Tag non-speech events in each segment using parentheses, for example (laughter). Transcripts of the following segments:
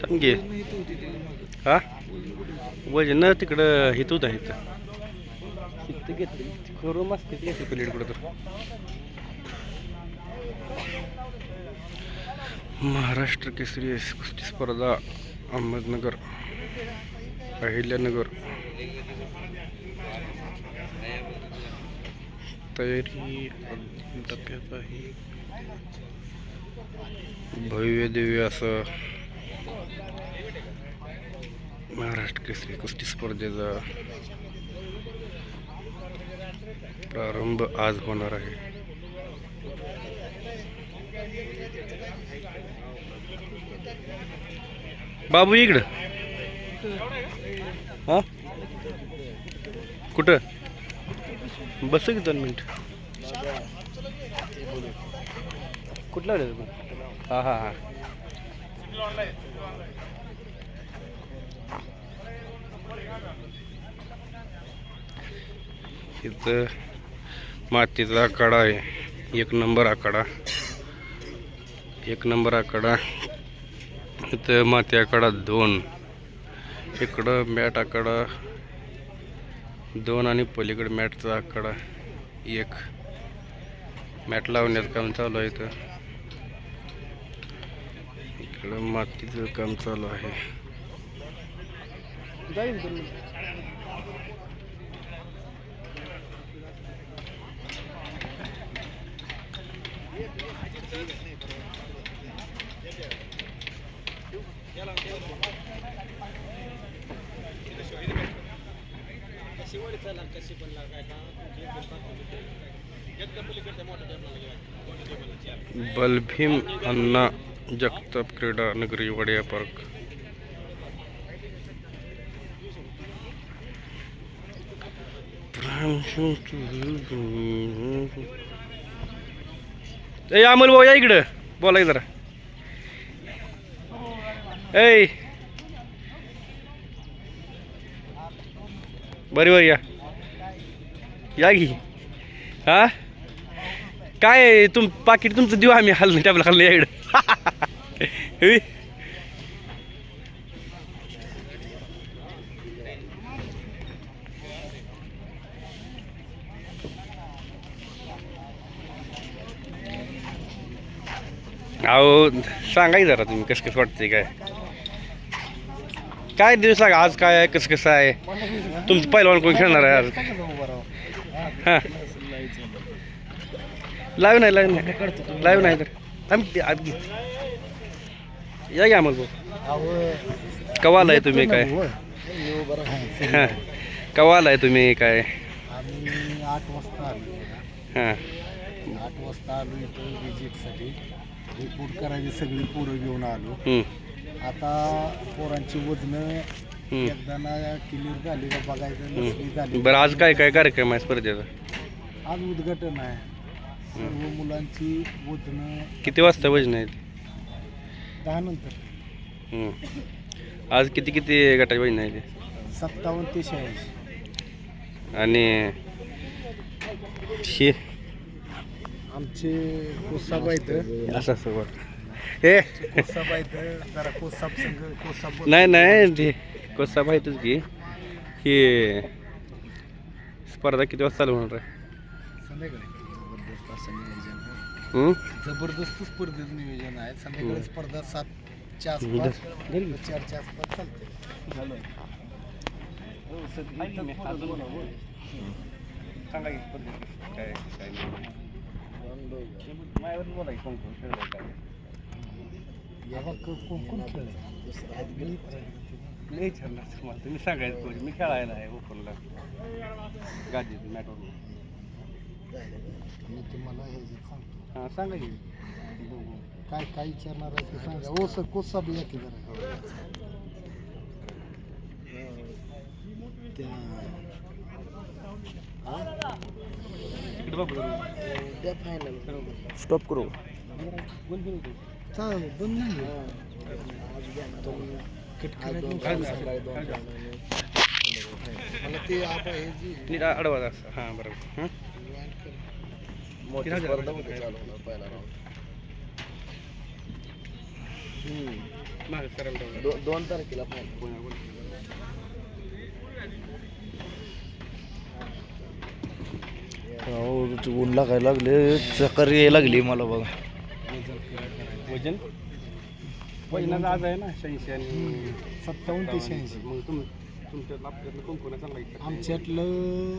छान घे. हा? वजन तिकडं हितूत आहे इथं इथं घेतली. करू मस्त घेतली प्लेट कुठं तर. महाराष्ट्र केसरी कुस्ती स्पर्धा अहमदनगर अहिल्यानगर. तयारी टप्प्यात आहे. भव्य दिव्य असं. महाराष्ट्र केसरी कुस्ती स्पर्धेचा प्रारंभ आज होणार आहे. बाबू इकडं. हा? कुठं? बस की दोन मिनिट. कुठला हा हा हा. इथं मातीचा आकडा आहे. एक नंबर आकडा एक नंबर आकडा इथं माती आकडा दोन. इकडं मॅट आकडा दोन आणि पलीकडे मॅटचा आकडा एक. मॅट लावण्याचं काम चालू आहे इथं. इकडं मातीचं काम चालू आहे. बलभीम अण्णा जगताप क्रीडा नगरी वडिया पार्क. ए अमोल भाऊ या इकडं. बोला जरा. ऐ. बरी बरी या. या हा? काय तुम पाकिट तुमचं देऊ आम्ही. हल्लं टेबल खाल्लं या इकडं. (laughs) अहो सांगा की जरा तुम्ही कसं कसं वाटतंय काय? काय दिवस लागा आज काय आहे कसं कसं आहे? तुमचं पहिलवान कोण खेळणार आहे आज? हां. लाईव्ह नाही लाईव्ह नाही. लाईव्ह नाही तर. आम्ही घे या घ्या मग कवा आलाय तुम्ही काय? हां. कवा आलाय तुम्ही काय? हां. आठ वाजता आलो इथं विजिटसाठी रिपोर्ट करायची सगळी पोरं घेऊन आलो. आता पोरांची वजनं. एकदा ना क्लिअर झाली का बघायचं नसली झाली बरं आज काय काय कार्यक्रम आहे स्पर्धेचा? आज उद्घाटन आहे. सर्व मुलांची वजनं किती वाजता वजन आहे? दहा नंतर. हम्म. आज किती किती गटाची वजन आहे ते? सत्तावन्न ते शहाऐंशी. आणि हे आमचे कोसाबा इथं. असं असं बरं. हे. कोसाबा इथं. जरा कोसाब संघ कोसाब नाही नाही ते कसं माहितच की. ही. स्पर्धा किती वाजता चालू होणार आहे? संध्याकाळी. जबरदस्त असं नियोजन आहे. जबरदस्त स्पर्धेचं नियोजन आहे. संध्याकाळी. स्पर्धा सातच्या आसपास चारच्या आसपास चालते. सांगा की पद्धत काय काय नाही. माझ्यावर बोला की कोण कोण कोण कोण खेळले लागतं मला तुम्ही सांगायचं पोरी मी खेळायला आहे ओपनला. गादीत मॅटवर मी तुम्हाला हे जे सांगतो. हां सांगा की. बघू. काय काय विचारणार आहे ते सांगा. ओ सर कोसा बी या की जरा? त्या तिकडे बघू त्या फायनल बरोबर स्टॉप करू. आपण हे हां बरोबर. मोठी? स्पर्धा होती पहिला दोन तारखेला final. ऊन लागायला लागले चक्कर यायला लागली मला बघा वजन वजनाचा आज आहे ना शहाऐंशी आणि सत्तावन्न ते शहाऐंशी मग तुम तुमच्यातलं आपल्यातलं कोण कोण आहे चांगला आहे? आमच्यातलं.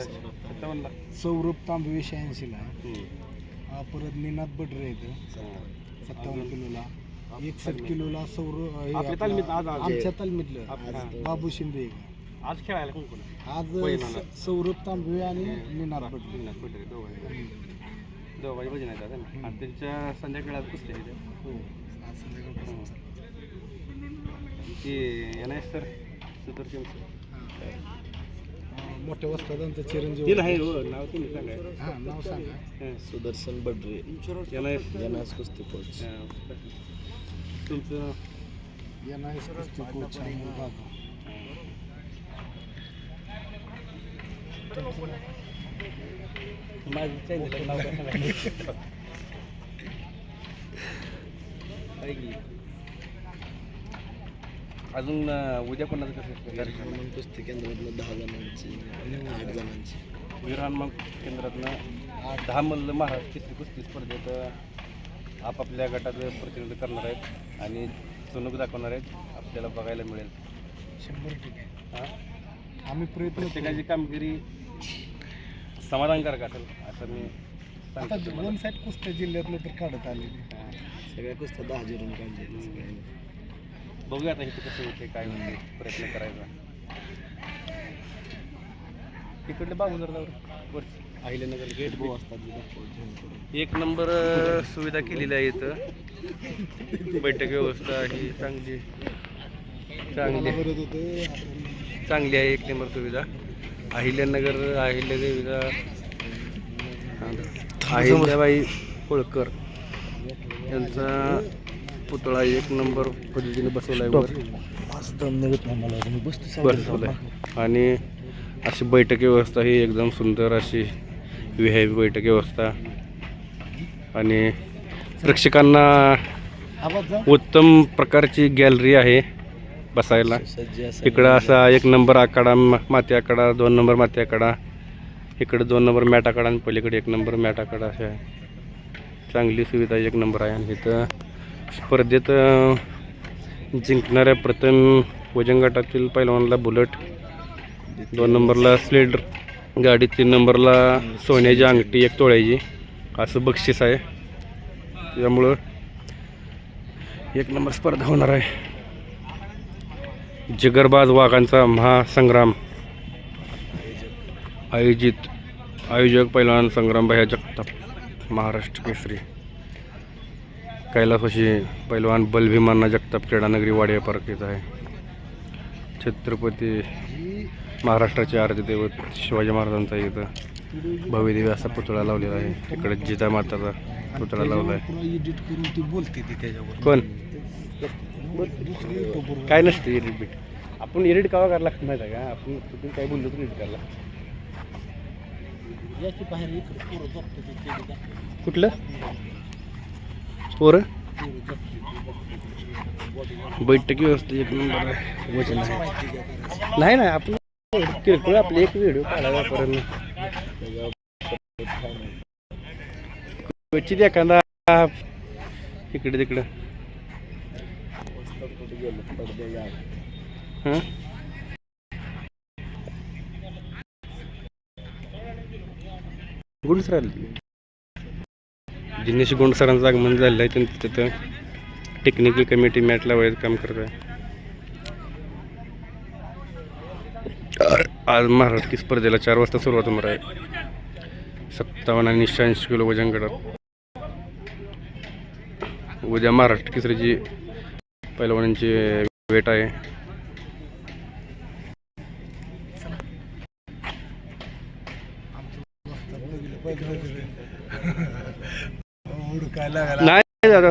सत्तावन्नला सौरभ तांबवे शहाऐंशीला. हा, परत निनाद बडरे येतं सत्तावन्न किलोला एकसष्ट किलोला सौरभ हे आपल्या आपला- तालमीत आज- आमच्या तालमीतलं. बाबू शिंदे. आज खेळायला कोण कोण आहे? आज. स- सौरभ तांबवे आणि निनाद बडरे निनाद पटरे दोघं दोघांची भजन आहेत आता ना. आणि त्यांच्या संध्याकाळी आज पुस्तक आहे ते. हो. आज संध्याकाळपासून चालू. की येणार सर. सुदर्शन सर. हा, मोठ्या वस्तादांचा चिरंजीव दिलं आहे हो नाव तुम्ही सांगा. हा नाव सांगा. हं. सुदर्शन बडरे. येणार एनएस कुस्ती कोच. हं. तुमचं? एनएस कुस्ती कोच आणि बाबा माझं चॅनल नाव काय सांगा आहे की. (laughs) अजून उद्या कोणाचं कसं कार्यक्रम? कुस्ती केंद्रातलं दहा जणांची आठ जणांची विरान केंद्रातनं दहा मल्ल महाराष्ट्र केसरी कुस्ती स्पर्धेत आपापल्या गटाचं प्रतिनिधित्व करणार आहेत आणि चुनूक दाखवणार आहेत. आपल्याला बघायला मिळेल. शंभर टक्के. हां? आम्ही प्रयत्न प्रत्येकाची कामगिरी समाधानकारक असेल असं मी आता सांगतो तुम्हाला. वन साईड कुस्त्या जिल्ह्यातलं तर काढत आले हां. सगळ्या कुस्त्या दहा काढले बघूया आता इथे कसं होते काय होते प्रयत्न करायचा. तिकडले बाबूदर वरती अहिल्यानगर गेट बो एक नंबर अ, सुविधा केलेली आहे इथं. बैठक व्यवस्था ही चांगली. चांगली. बरं होतं? चांगली आहे एक नंबर सुविधा. अहिल्यानगर अहिल्यादेवीचा अहिल्याबाई होळकर यांचा पुतळा एक नंबर पद्धतीने बसवला आहे बसवलं आणि अशी बैठक व्यवस्था ही एकदम सुंदर अशी व्ही आय पी बैठक व्यवस्था. आणि प्रेक्षकांना उत्तम प्रकारची गॅलरी आहे. बसायला. इकडं असा एक नंबर आकडा माती आकडा दोन नंबर माती आकडा इकडे दोन नंबर मॅट आकडा आणि पलीकडे एक नंबर मॅट आकडा असे आहे. चांगली सुविधा एक नंबर आहे. आणि इथं स्पर्धेत जिंकणाऱ्या प्रथम वजन गटातील पहिलवानला बुलेट दोन नंबरला स्लेड गाडी तीन नंबरला सोन्याची अंगठी एक तोळ्याची. असं बक्षीस आहे. त्यामुळं एक नंबर स्पर्धा होणार आहे. जिगरबाज वाघांचा महासंग्राम. आयोजित आयोजक पैलवान संग्राम भैया जगताप महाराष्ट्र केसरी. कैलासवाशी पैलवान बलभीमांना जगताप क्रीडानगरी वाडिया पार्क येत आहे. छत्रपती महाराष्ट्राचे दैवत शिवाजी महाराजांचा इथं. भव्यदेवी असा पुतळा लावलेला आहे. इकडे जिजामाताचा पुतळा लावला आहे. कोण? काय नसते एडिट बीट. आपण एडिट कावा करायला लागतं माहिती आहे का? आपण कुठून काय बोललो तर एडिट करायला याची बाहेर इकडे पोरं जपते ते केली दाखव. कुठलं? पोरं? पोरं जपते. बैठकी व्यवस्था एक नंबर आहे. वचन आहे. माहिती घ्या करायचं. नाही नाही आपण किरकोळ आपले एक व्हिडिओ काढायला परत क्वचित एखादा इकडे तिकडं. हां गुंड सर आगमन झालेलं आहे त्यांचं तिथं टेक्निकल कमिटी मॅट लावायचं काम करत आहे. आज महाराष्ट्र स्पर्धेला चार वाजता सुरुवात होणार आहे. सत्तावन्न आणि शहाऐंशी किलो वजन गटात. उद्या महाराष्ट्र केसरीची पैलवानांची वेट आहे. नाही दादा.